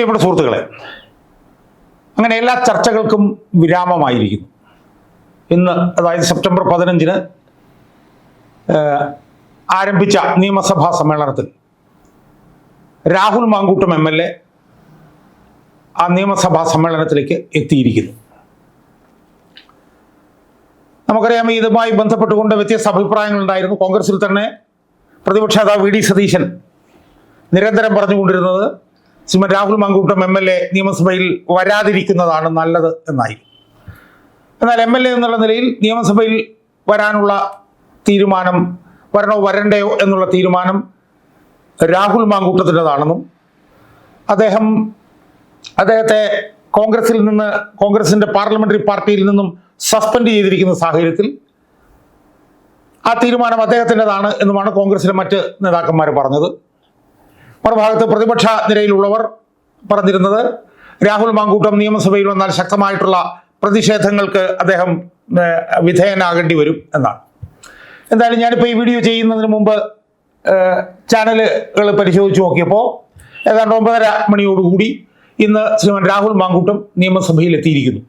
പ്രിയപ്പെട്ട സുഹൃത്തുക്കളെ അങ്ങനെ എല്ലാ ചർച്ചകൾക്കും വിരാമമായിരിക്കുന്നു. ഇന്ന് അതായത് സെപ്റ്റംബർ പതിനഞ്ചിന് ആരംഭിച്ച നിയമസഭാ സമ്മേളനത്തിൽ Rahul Mankoottam M L A ആ നിയമസഭാ സമ്മേളനത്തിലേക്ക് എത്തിയിരിക്കുന്നു. നമുക്കറിയാം ഇതുമായി ബന്ധപ്പെട്ടുകൊണ്ട് വ്യത്യസ്ത അഭിപ്രായങ്ങൾ ഉണ്ടായിരുന്നു. കോൺഗ്രസിൽ തന്നെ പ്രതിപക്ഷ നേതാവ് വി ഡി സതീശൻ നിരന്തരം പറഞ്ഞുകൊണ്ടിരുന്നത് Shriman Rahul Mankoottam M L A നിയമസഭയിൽ വരാതിരിക്കുന്നതാണ് നല്ലത് എന്നായി എന്നാൽ എം എൽ എ എന്നുള്ള നിലയിൽ നിയമസഭയിൽ വരാനുള്ള തീരുമാനം വരണോ വരണ്ടയോ എന്നുള്ള തീരുമാനം രാഹുൽ മാങ്കൂട്ടത്തിന്റെതാണെന്നും അദ്ദേഹം അദ്ദേഹത്തെ കോൺഗ്രസിൽ നിന്ന് കോൺഗ്രസിന്റെ പാർലമെന്ററി പാർട്ടിയിൽ നിന്നും സസ്പെൻഡ് ചെയ്തിരിക്കുന്ന സാഹചര്യത്തിൽ ആ തീരുമാനം അദ്ദേഹത്തിന്റെതാണ് എന്നുമാണ് കോൺഗ്രസിലെ മറ്റ് നേതാക്കന്മാർ പറഞ്ഞത്. മറുഭാഗത്ത് പ്രതിപക്ഷ നിരയിലുള്ളവർ പറഞ്ഞിരുന്നത് രാഹുൽ മാങ്കൂട്ടം നിയമസഭയിൽ വന്നാൽ ശക്തമായിട്ടുള്ള പ്രതിഷേധങ്ങൾക്ക് അദ്ദേഹം വിധേയനാകേണ്ടി വരും എന്നാണ്. എന്തായാലും ഞാനിപ്പോൾ ഈ വീഡിയോ ചെയ്യുന്നതിന് മുമ്പ് ചാനലുകൾ പരിശോധിച്ച് നോക്കിയപ്പോൾ ഏതാണ്ട് ഒമ്പതര മണിയോടുകൂടി ഇന്ന് ശ്രീമാൻ രാഹുൽ മാങ്കൂട്ടം നിയമസഭയിൽ എത്തിയിരിക്കുന്നു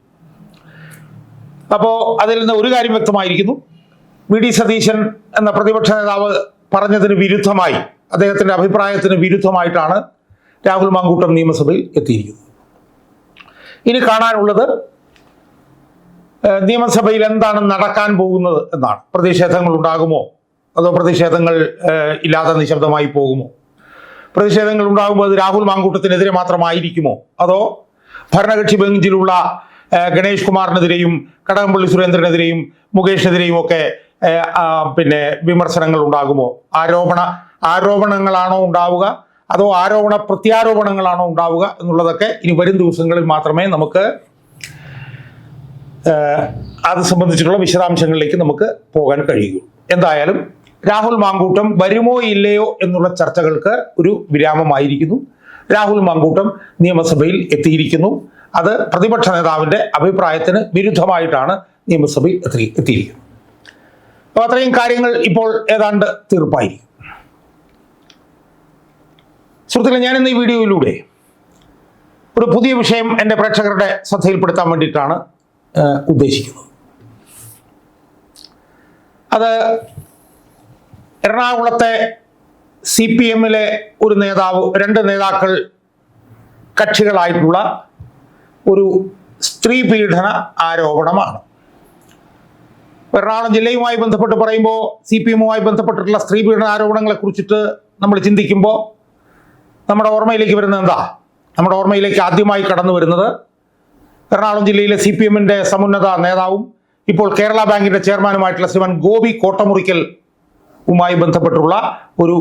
അപ്പോൾ അതിൽ നിന്ന് ഒരു കാര്യം വ്യക്തമായിരിക്കുന്നു. വി. ഡി. സതീശൻ എന്ന പ്രതിപക്ഷ നേതാവ് പറഞ്ഞതിന് വിരുദ്ധമായി അദ്ദേഹത്തിന്റെ അഭിപ്രായത്തിന് വിരുദ്ധമായിട്ടാണ് രാഹുൽ മാങ്കൂട്ടം നിയമസഭയിൽ എത്തിയിരിക്കുന്നത്. ഇനി കാണാനുള്ളത് നിയമസഭയിൽ എന്താണ് നടക്കാൻ പോകുന്നത് എന്നാണ്. പ്രതിഷേധങ്ങൾ ഉണ്ടാകുമോ? അതോ പ്രതിഷേധങ്ങൾ ഇല്ലാതെ നിശബ്ദമായി പോകുമോ? പ്രതിഷേധങ്ങൾ ഉണ്ടാകുമ്പോൾ അത് രാഹുൽ മാങ്കൂട്ടത്തിനെതിരെ മാത്രമായിരിക്കുമോ? അതോ ഭരണകക്ഷി ബെഞ്ചിലുള്ള ഗണേഷ് കുമാറിനെതിരെയും കടകംപള്ളി സുരേന്ദ്രനെതിരെയും മുകേഷിനെതിരെയും ഒക്കെ പിന്നെ വിമർശനങ്ങൾ ഉണ്ടാകുമോ? ആരോപണ ആരോപണങ്ങളാണോ ഉണ്ടാവുക? അതോ ആരോപണ പ്രത്യാരോപണങ്ങളാണോ ഉണ്ടാവുക എന്നുള്ളതൊക്കെ ഇനി വരും ദിവസങ്ങളിൽ മാത്രമേ നമുക്ക് അത് സംബന്ധിച്ചിട്ടുള്ള വിശദാംശങ്ങളിലേക്ക് നമുക്ക് പോകാൻ കഴിയൂ. എന്തായാലും രാഹുൽ മാങ്കൂട്ടം വരുമോ ഇല്ലയോ എന്നുള്ള ചർച്ചകൾക്ക് ഒരു വിരാമമായിരിക്കുന്നു. രാഹുൽ മാങ്കൂട്ടം നിയമസഭയിൽ എത്തിയിരിക്കുന്നു. അത് പ്രതിപക്ഷ നേതാവിന്റെ അഭിപ്രായത്തിന് വിരുദ്ധമായിട്ടാണ് നിയമസഭയിൽ എത്തി എത്തിയിരിക്കുന്നത്. അപ്പോൾ അത്രയും കാര്യങ്ങൾ ഇപ്പോൾ ഏതാണ്ട് തീർപ്പായിരിക്കും. സുഹൃത്തുക്കളെ ഞാൻ ഇന്ന് ഈ വീഡിയോയിലൂടെ ഒരു പുതിയ വിഷയം എന്റെ പ്രേക്ഷകരുടെ ശ്രദ്ധയിൽപ്പെടുത്താൻ വേണ്ടിയിട്ടാണ് ഉദ്ദേശിക്കുന്നത്. അത് എറണാകുളത്തെ സി പി എമ്മിലെ ഒരു നേതാവ് രണ്ട് നേതാക്കൾ കക്ഷികളായിട്ടുള്ള ഒരു സ്ത്രീ പീഡന ആരോപണമാണ്. എറണാകുളം ജില്ലയുമായി ബന്ധപ്പെട്ട് പറയുമ്പോൾ സി പി എമ്മുമായി ബന്ധപ്പെട്ടിട്ടുള്ള സ്ത്രീ പീഡന ആരോപണങ്ങളെ കുറിച്ചിട്ട് നമ്മൾ ചിന്തിക്കുമ്പോൾ നമ്മുടെ ഓർമ്മയിലേക്ക് വരുന്നത് എന്താ? നമ്മുടെ ഓർമ്മയിലേക്ക് ആദ്യമായി കടന്നു വരുന്നത് എറണാകുളം ജില്ലയിലെ സി പി എമ്മിന്റെ സമുന്നത നേതാവും ഇപ്പോൾ കേരള ബാങ്കിന്റെ ചെയർമാനുമായിട്ടുള്ള ശ്രീമാൻ ഗോപി കോട്ടമുറിക്കൽ ഉമായി ബന്ധപ്പെട്ടുള്ള ഒരു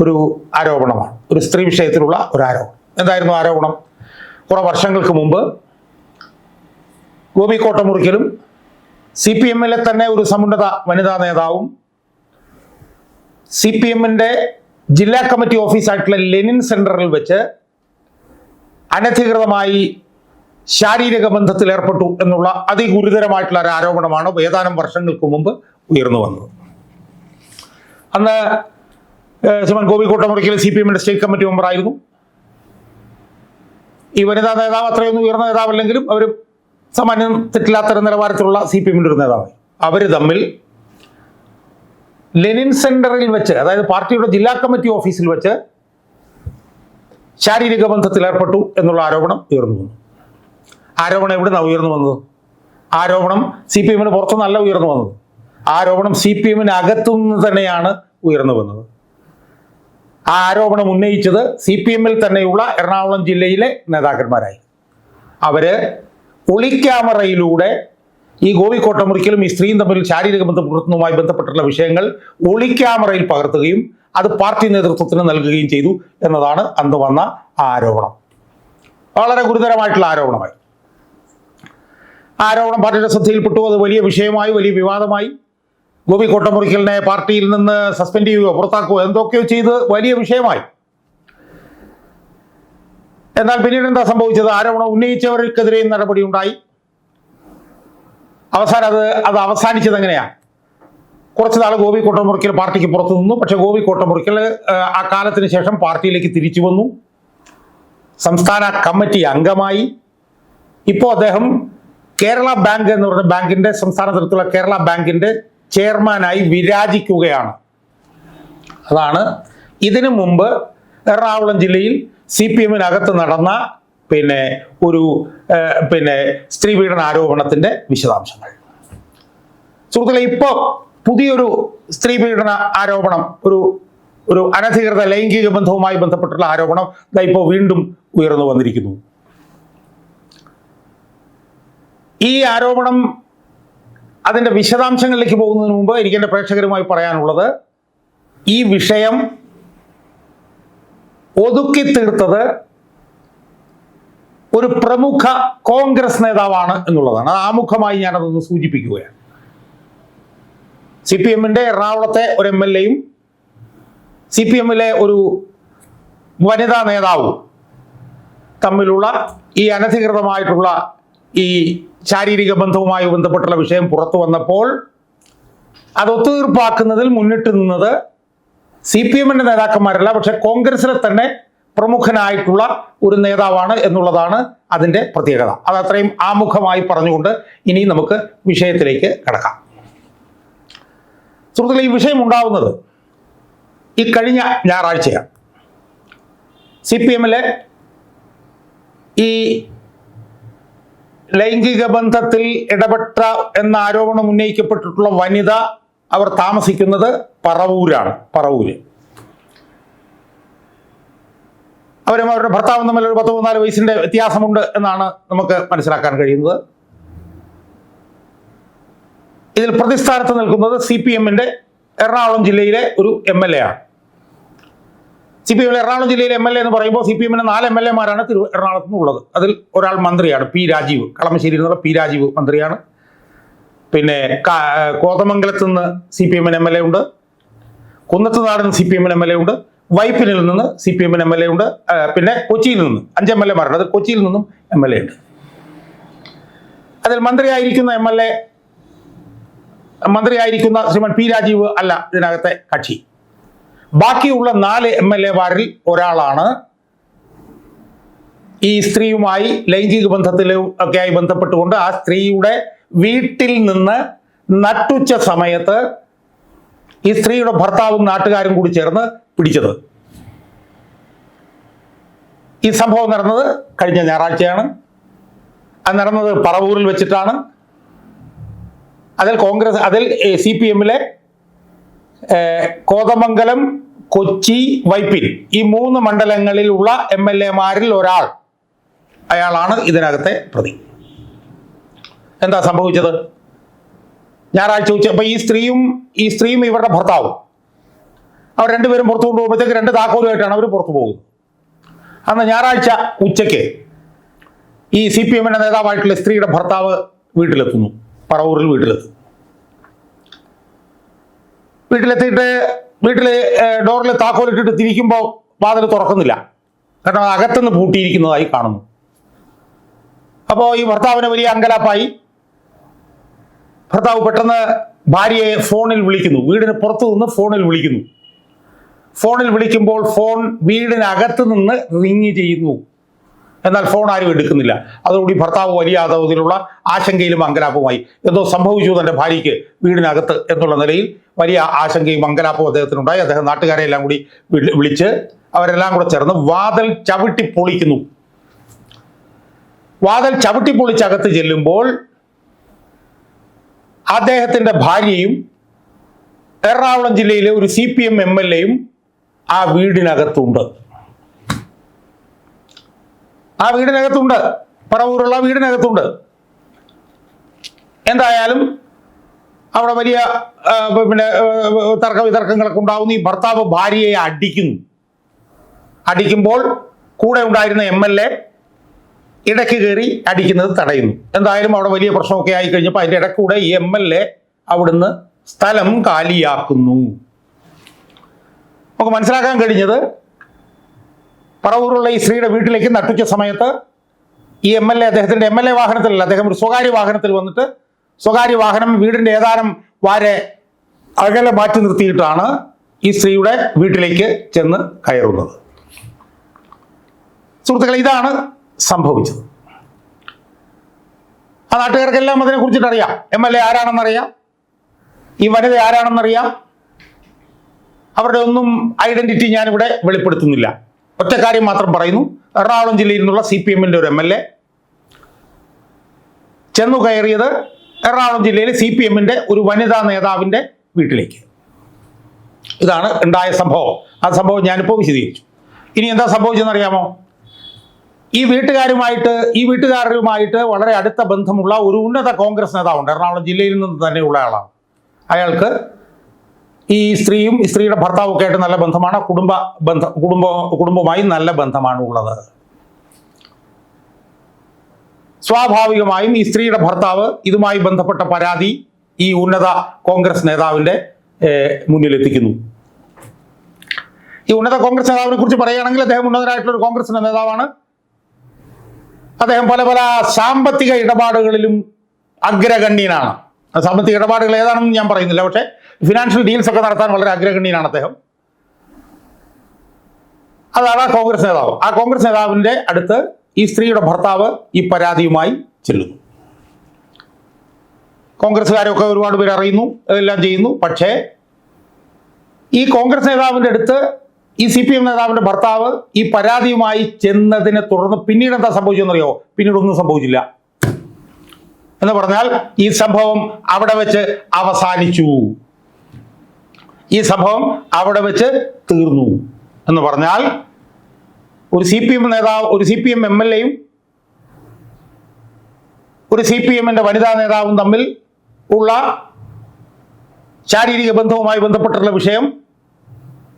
ഒരു ആരോപണമാണ്. ഒരു സ്ത്രീ വിഷയത്തിലുള്ള ഒരു ആരോപണം. എന്തായിരുന്നു ആരോപണം? കുറെ വർഷങ്ങൾക്ക് മുമ്പ് ഗോപി കോട്ടമുറിക്കലും സി പി എമ്മിലെ തന്നെ ഒരു സമുന്നത വനിതാ നേതാവും സി പി എമ്മിന്റെ ജില്ലാ കമ്മിറ്റി ഓഫീസായിട്ടുള്ള ലെനിൻ സെന്ററിൽ വെച്ച് അനധികൃതമായി ശാരീരിക ബന്ധത്തിൽ ഏർപ്പെട്ടു എന്നുള്ള അതിഗുരുതരമായിട്ടുള്ള ഒരു ആരോപണമാണ് ഏതാനും വർഷങ്ങൾക്ക് മുമ്പ് ഉയർന്നു വന്നത്. അന്ന് ശ്രീമൻ ഗോപി കോട്ടമുറിക്കൽ സി പി എമ്മിന്റെ സ്റ്റേറ്റ് കമ്മിറ്റി മെമ്പറായിരുന്നു. ഈ വനിതാ നേതാവ് അത്രയൊന്നും ഉയർന്ന നേതാവല്ലെങ്കിലും അവർ സാമാന്യം തെറ്റില്ലാത്ത നിലവാരത്തിലുള്ള സി പി എമ്മിന്റെ ഒരു നേതാവായി. അവർ തമ്മിൽ ലെനിൻ സെന്ററിൽ വെച്ച് അതായത് പാർട്ടിയുടെ ജില്ലാ കമ്മിറ്റി ഓഫീസിൽ വെച്ച് ശാരീരിക ബന്ധത്തിൽ ഏർപ്പെട്ടു എന്നുള്ള ആരോപണം ഉയർന്നു വന്നു. ആരോപണം എവിടെ നിന്നാണ് ഉയർന്നു വന്നത്? ആരോപണം സി പി എമ്മിന് പുറത്തുനിന്നല്ല ഉയർന്നു വന്നത്. ആരോപണം സി പി എമ്മിന് അകത്തുനിന്ന് തന്നെയാണ് ഉയർന്നു വന്നത്. ആ ആരോപണം ഉന്നയിച്ചത് സി പി എമ്മിൽ തന്നെയുള്ള എറണാകുളം ജില്ലയിലെ നേതാക്കന്മാരായി. അവർ ഒളിക്യാമറയിലൂടെ ഈ ഗോപിക്കോട്ട മുറിക്കലും ഈ സ്ത്രീയും തമ്മിൽ ശാരീരിക ബന്ധം പുലർത്തുന്നതുമായി ബന്ധപ്പെട്ടുള്ള വിഷയങ്ങൾ ഒളിക്യാമറയിൽ പകർത്തുകയും അത് പാർട്ടി നേതൃത്വത്തിന് നൽകുകയും ചെയ്തു എന്നതാണ് അന്ന് വന്ന ആരോപണം. വളരെ ഗുരുതരമായിട്ടുള്ള ആരോപണമായി. ആരോപണം പാർട്ടിയുടെ ശ്രദ്ധയിൽപ്പെട്ടു അത് വലിയ വിഷയമായി വലിയ വിവാദമായി. ഗോപി കോട്ടമുറിക്കലിനെ പാർട്ടിയിൽ നിന്ന് സസ്പെൻഡ് ചെയ്യുകയോ പുറത്താക്കുകയോ എന്തൊക്കെയോ ചെയ്ത് വലിയ വിഷയമായി. എന്നാൽ പിന്നീട് എന്താ സംഭവിച്ചത്? ആരോപണം ഉന്നയിച്ചവർക്കെതിരെയും നടപടി ഉണ്ടായി അവസാനം അത് അത് അവസാനിച്ചത് എങ്ങനെയാണ് കുറച്ച് നാൾ ഗോപി കോട്ടമുറിക്കൽ പാർട്ടിക്ക് പുറത്തു നിന്നു. പക്ഷെ ഗോപി കോട്ടമുറിക്കൽ ആ കാലത്തിന് ശേഷം പാർട്ടിയിലേക്ക് തിരിച്ചു വന്നു. സംസ്ഥാന കമ്മിറ്റി അംഗമായി. ഇപ്പോൾ അദ്ദേഹം കേരള ബാങ്ക് എന്ന് പറഞ്ഞ ബാങ്കിന്റെ സംസ്ഥാന തലത്തിലുള്ള കേരള ബാങ്കിന്റെ ചെയർമാനായി വിരാജിക്കുകയാണ്. അതാണ് ഇതിനു മുമ്പ് എറണാകുളം ജില്ലയിൽ സി പി എമ്മിനകത്ത് നടന്ന പിന്നെ ഒരു പിന്നെ സ്ത്രീ പീഡന ആരോപണത്തിന്റെ വിശദാംശങ്ങൾ. സുഹൃത്തുക്കളെ ഇപ്പോൾ പുതിയൊരു സ്ത്രീ പീഡന ആരോപണം ഒരു ഒരു അനധികൃത ലൈംഗിക ബന്ധവുമായി ബന്ധപ്പെട്ടുള്ള ആരോപണം ദാ ഇപ്പോൾ വീണ്ടും ഉയർന്നു വന്നിരിക്കുന്നു. ഈ ആരോപണം അതിന്റെ വിശദാംശങ്ങളിലേക്ക് പോകുന്നതിന് മുമ്പ് എനിക്ക് എന്റെ പ്രേക്ഷകരുമായി പറയാനുള്ളത് ഈ വിഷയം ഒതുക്കി തീർത്തത് ഒരു പ്രമുഖ കോൺഗ്രസ് നേതാവാണ് എന്നുള്ളതാണ്. ആമുഖമായി ഞാനതൊന്ന് സൂചിപ്പിക്കുകയാണ്. സി പി എമ്മിന്റെ എറണാകുളത്തെ ഒരു എം എൽ എയും സി പി എമ്മിലെ ഒരു വനിതാ നേതാവും തമ്മിലുള്ള ഈ അനധികൃതമായിട്ടുള്ള ഈ ശാരീരിക ബന്ധവുമായി ബന്ധപ്പെട്ടുള്ള വിഷയം പുറത്തു വന്നപ്പോൾ അത് ഒത്തുതീർപ്പാക്കുന്നതിൽ മുന്നിട്ട് നിന്നത് സി പി എമ്മിന്റെ നേതാക്കന്മാരല്ല പക്ഷെ കോൺഗ്രസിലെ തന്നെ പ്രമുഖനായിട്ടുള്ള ഒരു നേതാവാണ് എന്നുള്ളതാണ് അതിന്റെ പ്രത്യേകത. അത് അത്രയും ആമുഖമായി പറഞ്ഞുകൊണ്ട് ഇനി നമുക്ക് വിഷയത്തിലേക്ക് കിടക്കാം. സുഹൃത്തുക്കളെ ഈ വിഷയം ഉണ്ടാവുന്നത് ഈ കഴിഞ്ഞ ഞായറാഴ്ചയാണ്. സി പി എമ്മിലെ ഈ ലൈംഗിക ബന്ധത്തിൽ ഇടപെട്ട എന്ന ആരോപണം ഉന്നയിക്കപ്പെട്ടിട്ടുള്ള വനിത അവർ താമസിക്കുന്നത് പറവൂരാണ് പറവൂര്. അവരും അവരുടെ ഭർത്താവും തമ്മിൽ ഒരു പത്ത് പതിനാല് വയസ്സിന്റെ വ്യത്യാസമുണ്ട് എന്നാണ് നമുക്ക് മനസ്സിലാക്കാൻ കഴിയുന്നത്. ഇതിൽ പ്രതിസ്ഥാനത്ത് നിൽക്കുന്നത് സി പി എമ്മിന്റെ എറണാകുളം ജില്ലയിലെ ഒരു എം എൽ എ ആണ്. സി പി എമ്മിലെ എറണാകുളം ജില്ലയിലെ എം എൽ എ എന്ന് പറയുമ്പോൾ സി പി എമ്മിന് നാല് എം എൽ എമാരാണ് തിരു എറണാകുളത്ത് നിന്നുള്ളത് അതിൽ ഒരാൾ മന്ത്രിയാണ് പി രാജീവ്. കളമശ്ശേരിയിൽ നിന്നുള്ള പി രാജീവ് മന്ത്രിയാണ്. പിന്നെ കോതമംഗലത്ത് നിന്ന് സി പി എമ്മിന് എം എൽ എ ഉണ്ട്. കുന്നത്തുനാട് നിന്ന് സി പി എമ്മിന് എം എൽ എ ഉണ്ട്. വൈപ്പിനിൽ നിന്ന് സി പി എമ്മിന് എം എൽ എ ഉണ്ട്. പിന്നെ കൊച്ചിയിൽ നിന്ന് അഞ്ച് എം എൽ എമാരുണ്ട് അത് കൊച്ചിയിൽ നിന്നും എം എൽ എ ഉണ്ട്. അതിൽ മന്ത്രിയായിരിക്കുന്ന എം എൽ എ മന്ത്രിയായിരിക്കുന്ന ശ്രീമൻ പി രാജീവ് അല്ല ഇതിനകത്തെ കക്ഷി. ബാക്കിയുള്ള നാല് എം എൽ എമാരിൽ ഒരാളാണ്. ഈ സ്ത്രീയുമായി ലൈംഗിക ബന്ധത്തിലും ഒക്കെയായി ബന്ധപ്പെട്ടുകൊണ്ട് ആ സ്ത്രീയുടെ വീട്ടിൽ നിന്ന് നട്ടുച്ച സമയത്ത് ഈ സ്ത്രീയുടെ ഭർത്താവും നാട്ടുകാരും കൂടി ചേർന്ന് പിടിച്ചത്. ഈ സംഭവം നടന്നത് കഴിഞ്ഞ ഞായറാഴ്ചയാണ്. അത് നടന്നത് പറവൂരിൽ വെച്ചിട്ടാണ്. അതിൽ കോൺഗ്രസ് അതിൽ സി പി എമ്മിലെ കോതമംഗലം കൊച്ചി വൈപ്പിൻ ഈ മൂന്ന് മണ്ഡലങ്ങളിലുള്ള എം എൽ എമാരിൽ ഒരാൾ അയാളാണ് ഇതിനകത്തെ പ്രതി. എന്താ സംഭവിച്ചത്? ഞായറാഴ്ച ഉച്ച അപ്പൊ ഈ സ്ത്രീയും ഈ സ്ത്രീയും ഇവരുടെ ഭർത്താവും. അവർ രണ്ടുപേരും പുറത്തു കൊണ്ടുപോകുമ്പോഴത്തേക്ക് രണ്ട് താക്കോലുമായിട്ടാണ് അവർ പുറത്തു പോകുന്നത്. അന്ന് ഞായറാഴ്ച ഉച്ചയ്ക്ക് ഈ സി പി എമ്മിന്റെ നേതാവായിട്ടുള്ള സ്ത്രീയുടെ ഭർത്താവ് വീട്ടിലെത്തുന്നു. പറവൂരിൽ വീട്ടിലെത്തും വീട്ടിലെത്തിയിട്ട് വീട്ടിൽ ഡോറിൽ താക്കോലിട്ടിട്ട് തിരിക്കുമ്പോൾ വാതിൽ തുറക്കുന്നില്ല. കാരണം അകത്തുനിന്ന് പൂട്ടിയിരിക്കുന്നതായി കാണുന്നു. അപ്പോൾ ഈ ഭർത്താവിന് വലിയ അങ്കലാപ്പായി. ഭർത്താവ് പെട്ടെന്ന് ഭാര്യയെ ഫോണിൽ വിളിക്കുന്നു. വീടിന് പുറത്തു നിന്ന് ഫോണിൽ വിളിക്കുന്നു. ഫോണിൽ വിളിക്കുമ്പോൾ ഫോൺ വീടിനകത്ത് നിന്ന് റിങ് ചെയ്യുന്നു. എന്നാൽ ഫോൺ ആരും എടുക്കുന്നില്ല. അതോടുകൂടി ഭർത്താവ് വലിയ തോതിലുള്ള ആശങ്കയിലും അങ്കലാപ്പുമായി. എന്തോ സംഭവിച്ചു തന്റെ ഭാര്യയ്ക്ക് വീടിനകത്ത് എന്നുള്ള നിലയിൽ വലിയ ആശങ്കയും അങ്കലാപ്പും അദ്ദേഹത്തിനുണ്ടായി. അദ്ദേഹം നാട്ടുകാരെ എല്ലാം കൂടി വിളി- വിളിച്ച് അവരെല്ലാം കൂടെ ചേർന്ന് വാതിൽ ചവിട്ടി പൊളിക്കുന്നു. വാതിൽ ചവിട്ടി പൊളിച്ചകത്ത് ചെല്ലുമ്പോൾ അദ്ദേഹത്തിന്റെ ഭാര്യയും എറണാകുളം ജില്ലയിലെ ഒരു C P M M L എയും ആ വീടിനകത്തുണ്ട്. ആ വീടിനകത്തുണ്ട്. പറവൂരുള്ള വീടിനകത്തുണ്ട്. എന്തായാലും അവിടെ വലിയ പിന്നെ തർക്ക വിതർക്കങ്ങളൊക്കെ ഉണ്ടാവുന്നു. ഈ ഭർത്താവ് ഭാര്യയെ അടിക്കുന്നു. അടിക്കുമ്പോൾ കൂടെ ഉണ്ടായിരുന്ന എം എൽ എ ഇടയ്ക്ക് കയറി അടിക്കുന്നത് തടയുന്നു. എന്തായാലും അവിടെ വലിയ പ്രശ്നമൊക്കെ ആയി കഴിഞ്ഞപ്പോൾ അതിന്റെ ഇടയ്ക്കൂടെ ഈ എം എൽ എ അവിടുന്ന് സ്ഥലം കാലിയാക്കുന്നു. നമുക്ക് മനസ്സിലാക്കാൻ കഴിഞ്ഞത് പറവൂരുള്ള ഈ സ്ത്രീയുടെ വീട്ടിലേക്ക് നട്ടുച്ച സമയത്ത് ഈ എം എൽ എ അദ്ദേഹത്തിന്റെ എം എൽ എ വാഹനത്തിലല്ല അദ്ദേഹം ഒരു സ്വകാര്യ വാഹനത്തിൽ വന്നിട്ട് സ്വകാര്യ വാഹനം വീടിന്റെ ഏതാനും വാരെ അകലെ മാറ്റി നിർത്തിയിട്ടാണ് ഈ സ്ത്രീയുടെ വീട്ടിലേക്ക് ചെന്ന് കയറുന്നത്. സുഹൃത്തുക്കളെ ഇതാണ് സംഭവിച്ചത്. ആ നാട്ടുകാർക്കെല്ലാം അതിനെ കുറിച്ചിട്ട് അറിയാം എം എൽ എ ആരാണെന്നറിയാം. ഈ വനിത ആരാണെന്നറിയാം. അവരുടെ ഒന്നും ഐഡന്റിറ്റി ഞാനിവിടെ വെളിപ്പെടുത്തുന്നില്ല. ഒറ്റ കാര്യം മാത്രം പറയുന്നു. എറണാകുളം ജില്ലയിൽ നിന്നുള്ള സി പി എമ്മിന്റെ ഒരു എം എൽ എ ചെന്നു കയറിയത് എറണാകുളം ജില്ലയിലെ സി പി എമ്മിന്റെ ഒരു വനിതാ നേതാവിന്റെ വീട്ടിലേക്ക്. ഇതാണ് ഉണ്ടായ സംഭവം. ആ സംഭവം ഞാനിപ്പോൾ വിശദീകരിച്ചു. ഇനി എന്താ സംഭവിച്ചെന്നറിയാമോ ഈ വീട്ടുകാരുമായിട്ട് ഈ വീട്ടുകാരുമായിട്ട് വളരെ അടുത്ത ബന്ധമുള്ള ഒരു ഉന്നത കോൺഗ്രസ് നേതാവുണ്ട്. എറണാകുളം ജില്ലയിൽ നിന്ന് തന്നെയുള്ള ആളാണ്. അയാൾക്ക് ഈ സ്ത്രീയും സ്ത്രീയുടെ ഭർത്താവും ഒക്കെ ആയിട്ട് നല്ല ബന്ധമാണ്. കുടുംബ ബന്ധ കുടുംബ കുടുംബവുമായി നല്ല ബന്ധമാണ് ഉള്ളത്. സ്വാഭാവികമായും ഈ സ്ത്രീയുടെ ഭർത്താവ് ഇതുമായി ബന്ധപ്പെട്ട പരാതി ഈ ഉന്നത കോൺഗ്രസ് നേതാവിന്റെ മുന്നിലെത്തിക്കുന്നു. ഈ ഉന്നത കോൺഗ്രസ് നേതാവിനെ കുറിച്ച് പറയുകയാണെങ്കിൽ അദ്ദേഹം ഉന്നതനായിട്ടുള്ള ഒരു കോൺഗ്രസിന്റെ നേതാവാണ്. അദ്ദേഹം പല പല സാമ്പത്തിക ഇടപാടുകളിലും അഗ്രഗണ്യനാണ്. സാമ്പത്തിക ഇടപാടുകൾ ഏതാണെന്ന് ഞാൻ പറയുന്നില്ല പക്ഷേ ഫിനാൻഷ്യൽ ഡീൽസ് ഒക്കെ നടത്താൻ വളരെ അഗ്രഗണ്യനാണ് അദ്ദേഹം. അതാണ് ആ കോൺഗ്രസ് നേതാവ്. ആ കോൺഗ്രസ് നേതാവിന്റെ അടുത്ത് ഈ സ്ത്രീയുടെ ഭർത്താവ് ഈ പരാതിയുമായി ചെല്ലുന്നു. കോൺഗ്രസ്സുകാരൊക്കെ ഒരുപാട് പേര് അറിയുന്നു എല്ലാം ചെയ്യുന്നു പക്ഷേ ഈ കോൺഗ്രസ് നേതാവിന്റെ അടുത്ത് ഈ സി പി എം നേതാവിന്റെ ഭർത്താവ് ഈ പരാതിയുമായി ചെന്നതിനെ തുടർന്ന് പിന്നീട് എന്താ സംഭവിച്ചെന്നറിയോ പിന്നീട് ഒന്നും സംഭവിച്ചില്ല. എന്ന് പറഞ്ഞാൽ ഈ സംഭവം അവിടെ വെച്ച് അവസാനിച്ചു. ഈ സംഭവം അവിടെ വെച്ച് തീർന്നു. എന്ന് പറഞ്ഞാൽ ഒരു സി പി എം നേതാവ് ഒരു C P M M L എയും ഒരു സി പി എമ്മിന്റെ വനിതാ നേതാവും തമ്മിൽ ഉള്ള ശാരീരിക ബന്ധവുമായി ബന്ധപ്പെട്ടിട്ടുള്ള വിഷയം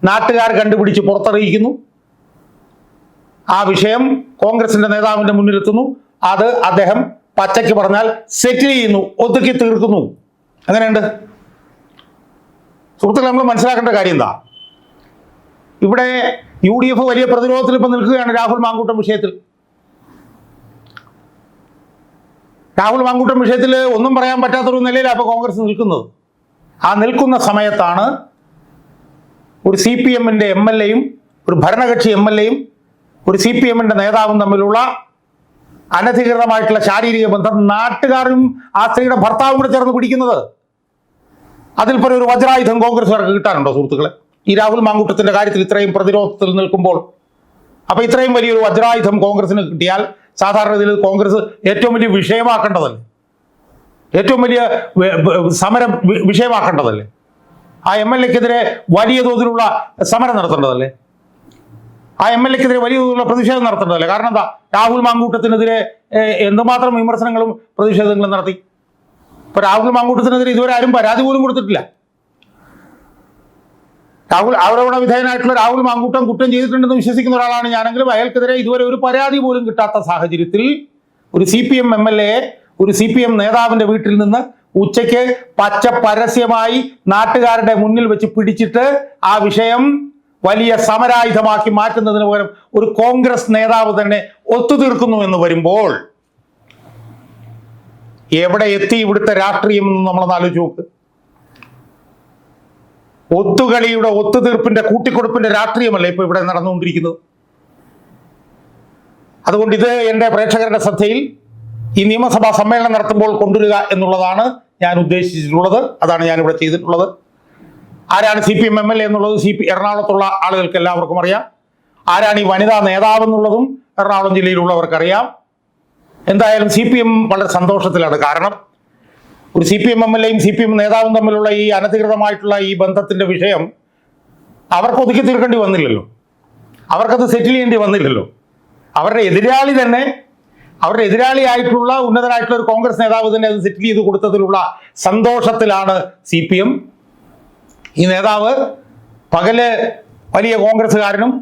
നാട്ടുകാർ കണ്ടുപിടിച്ച് പുറത്തറിയിക്കുന്നു. ആ വിഷയം കോൺഗ്രസിന്റെ നേതാവിന്റെ മുന്നിലെത്തുന്നു. അത് അദ്ദേഹം പച്ചയ്ക്ക് പറഞ്ഞാൽ സെറ്റിൽ ചെയ്യുന്നു ഒതുക്കി തീർക്കുന്നു. അങ്ങനെയുണ്ട് സുഹൃത്തുക്കൾ നമ്മൾ മനസ്സിലാക്കേണ്ട കാര്യം എന്താ? ഇവിടെ യു ഡി എഫ് വലിയ പ്രതിരോധത്തിൽ ഇപ്പം നിൽക്കുകയാണ് രാഹുൽ മാങ്കൂട്ടം വിഷയത്തിൽ. രാഹുൽ മാങ്കൂട്ടം വിഷയത്തിൽ ഒന്നും പറയാൻ പറ്റാത്തൊരു നിലയിലാണ് ഇപ്പോൾ കോൺഗ്രസ് നിൽക്കുന്നത്. ആ നിൽക്കുന്ന സമയത്താണ് ഒരു സി പി എമ്മിന്റെ എം എൽ എയും ഒരു ഭരണകക്ഷി എം എൽ എയും ഒരു സി പി എമ്മിന്റെ നേതാവും തമ്മിലുള്ള അനധികൃതമായിട്ടുള്ള ശാരീരിക ബന്ധം നാട്ടുകാരും ആ സ്ത്രീയുടെ ഭർത്താവും കൂടെ ചേർന്ന് പിടിക്കുന്നത്. അതിൽ പോലെ ഒരു വജ്രായുധം കോൺഗ്രസ്സുകാർക്ക് കിട്ടാനുണ്ടോ സുഹൃത്തുക്കളെ? ഈ രാഹുൽ മാങ്കൂട്ടത്തിന്റെ കാര്യത്തിൽ ഇത്രയും പ്രതിരോധത്തിൽ നിൽക്കുമ്പോൾ അപ്പൊ ഇത്രയും വലിയൊരു വജ്രായുധം കോൺഗ്രസിന് കിട്ടിയാൽ സാധാരണ ഇതിൽ കോൺഗ്രസ് ഏറ്റവും വലിയ വിഷയമാക്കേണ്ടതല്ലേ? ഏറ്റവും വലിയ സമരം വിഷയമാക്കേണ്ടതല്ലേ? ആ എം എൽ എക്കെതിരെ വലിയ തോതിലുള്ള സമരം നടത്തേണ്ടതല്ലേ? ആ എം എൽ എക്കെതിരെ വലിയ തോതിലുള്ള പ്രതിഷേധം നടത്തേണ്ടതല്ലേ? കാരണം എന്താ? രാഹുൽ മാങ്കൂട്ടത്തിനെതിരെ എന്തുമാത്രം വിമർശനങ്ങളും പ്രതിഷേധങ്ങളും നടത്തി? ഇപ്പൊ രാഹുൽ മാങ്കൂട്ടത്തിനെതിരെ ഇതുവരെ ആരും പരാതി പോലും കൊടുത്തിട്ടില്ല. രാഹുൽ ആരോപണ വിധേയനായിട്ടുള്ള രാഹുൽ മാങ്കൂട്ടം കുറ്റം ചെയ്തിട്ടുണ്ടെന്ന് വിശ്വസിക്കുന്ന ഒരാളാണ് ഞാനെങ്കിലും. അയാൾക്കെതിരെ ഇതുവരെ ഒരു പരാതി പോലും കിട്ടാത്ത സാഹചര്യത്തിൽ ഒരു C P M M L A ഒരു സി പി എം നേതാവിന്റെ വീട്ടിൽ നിന്ന് ഉച്ചയ്ക്ക് പച്ച പരസ്യമായി നാട്ടുകാരുടെ മുന്നിൽ വെച്ച് പിടിച്ചിട്ട് ആ വിഷയം വലിയ സമരായുധമാക്കി മാറ്റുന്നതിന് പകരം ഒരു കോൺഗ്രസ് നേതാവ് തന്നെ ഒത്തുതീർക്കുന്നു എന്ന് വരുമ്പോൾ എവിടെ എത്തി ഇവിടുത്തെ രാഷ്ട്രീയം എന്ന് നമ്മളൊന്ന് ആലോചിച്ച് നോക്ക്. ഒത്തുകളിയുടെ ഒത്തുതീർപ്പിന്റെ കൂട്ടിക്കൊടുപ്പിന്റെ രാഷ്ട്രീയമല്ലേ ഇപ്പൊ ഇവിടെ നടന്നുകൊണ്ടിരിക്കുന്നത്? അതുകൊണ്ട് ഇത് എന്റെ പ്രേക്ഷകരുടെ ശ്രദ്ധയിൽ ഈ നിയമസഭാ സമ്മേളനം നടത്തുമ്പോൾ കൊണ്ടുവരിക എന്നുള്ളതാണ് ഞാൻ ഉദ്ദേശിച്ചിട്ടുള്ളത് അതാണ് ഞാൻ ഇവിടെ ചെയ്തിട്ടുള്ളത്. ആരാണ് C P M M L A എന്നുള്ളത് സി പി എറണാകുളത്തുള്ള ആളുകൾക്ക് എല്ലാവർക്കും അറിയാം. ആരാണ് ഈ വനിതാ നേതാവ് എന്നുള്ളതും എറണാകുളം ജില്ലയിലുള്ളവർക്കറിയാം. എന്തായാലും സി പി എം വളരെ സന്തോഷത്തിലാണ് കാരണം ഒരു C P M M L എയും സി പി എം നേതാവും തമ്മിലുള്ള ഈ അനധികൃതമായിട്ടുള്ള ഈ ബന്ധത്തിന്റെ വിഷയം അവർക്ക് ഒതുക്കി തീർക്കേണ്ടി വന്നില്ലല്ലോ. അവർക്കത് സെറ്റിൽ ചെയ്യേണ്ടി വന്നില്ലല്ലോ. അവരുടെ എതിരാളി തന്നെ അവരുടെ എതിരാളിയായിട്ടുള്ള ഉന്നതനായിട്ടുള്ള ഒരു കോൺഗ്രസ് നേതാവ് തന്നെ അത് സെറ്റിൽ ചെയ്ത് കൊടുത്തതിലുള്ള സന്തോഷത്തിലാണ് സി പി എം ഈ നേതാവ് പകൽ വലിയ കോൺഗ്രസ്സുകാരനും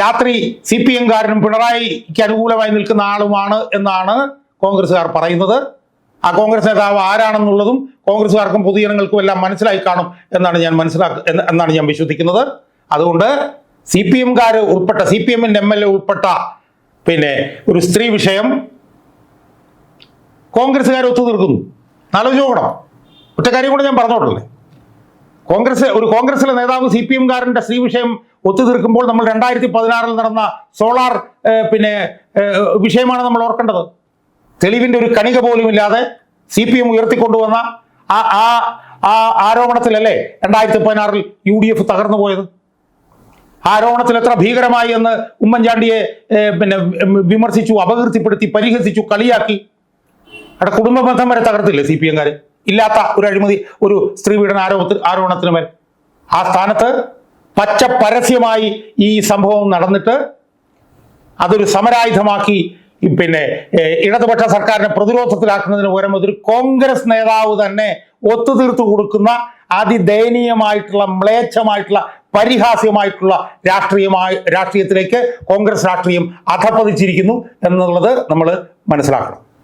രാത്രി സി പി എംകാരനും പിണറായിക്ക് അനുകൂലമായി നിൽക്കുന്ന ആളുമാണ് എന്നാണ് കോൺഗ്രസ്സുകാർ പറയുന്നത്. ആ കോൺഗ്രസ് നേതാവ് ആരാണെന്നുള്ളതും കോൺഗ്രസ്സുകാർക്കും പൊതുജനങ്ങൾക്കും എല്ലാം മനസ്സിലായി കാണും എന്നാണ് ഞാൻ മനസ്സിലാക്ക എന്നാണ് ഞാൻ വിശ്വസിക്കുന്നത്. അതുകൊണ്ട് സി പി എംകാർ ഉൾപ്പെട്ട സി പി എമ്മിന്റെ എം എൽ എ ഉൾപ്പെട്ട പിന്നെ ഒരു സ്ത്രീ വിഷയം കോൺഗ്രസ്സുകാർ ഒത്തുതീർക്കുന്നു ആലോചിച്ച് നോക്കണം ഒറ്റ കാര്യം കൂടെ ഞാൻ പറഞ്ഞോട്ടല്ലേ കോൺഗ്രസ് ഒരു കോൺഗ്രസിലെ നേതാവ് സി പി എംകാരന്റെ സ്ത്രീ വിഷയം ഒത്തുതീർക്കുമ്പോൾ നമ്മൾ രണ്ടായിരത്തി പതിനാറിൽ നടന്ന സോളാർ പിന്നെ വിഷയമാണ് നമ്മൾ ഓർക്കേണ്ടത്. തെളിവിന്റെ ഒരു കണിക പോലും ഇല്ലാതെ സി പി എം ഉയർത്തിക്കൊണ്ടുവന്ന ആ ആ ആരോപണത്തിലല്ലേ രണ്ടായിരത്തി പതിനാറിൽ യു ഡി എഫ് തകർന്നു പോയത്? ആ ആരോപണത്തിൽ എത്ര ഭീകരമായി എന്ന് ഉമ്മൻചാണ്ടിയെ പിന്നെ വിമർശിച്ചു അപകീർത്തിപ്പെടുത്തി പരിഹസിച്ചു കളിയാക്കി. അവിടെ കുടുംബ ബന്ധം വരെ തകർത്തില്ലേ സി പി എംകാർ ഇല്ലാത്ത ഒരു അഴിമതി ഒരു സ്ത്രീപീഡന ആരോപത്തിൽ ആരോപണത്തിന് മേൽ. ആ സ്ഥാനത്ത് പച്ച പരസ്യമായി ഈ സംഭവം നടന്നിട്ട് അതൊരു സമരായുധമാക്കി പിന്നെ ഇടതുപക്ഷ സർക്കാരിനെ പ്രതിരോധത്തിലാക്കുന്നതിന് പകരം ഒരു കോൺഗ്രസ് നേതാവ് തന്നെ ഒത്തുതീർത്തു കൊടുക്കുന്ന അതിദയനീയമായിട്ടുള്ള മ്ലേച്ഛമായിട്ടുള്ള പരിഹാസ്യമായിട്ടുള്ള രാഷ്ട്രീയമായി രാഷ്ട്രീയത്തിലേക്ക് കോൺഗ്രസ് രാഷ്ട്രീയം അധപ്പതിച്ചിരിക്കുന്നു എന്നുള്ളത് നമ്മൾ മനസ്സിലാക്കണം.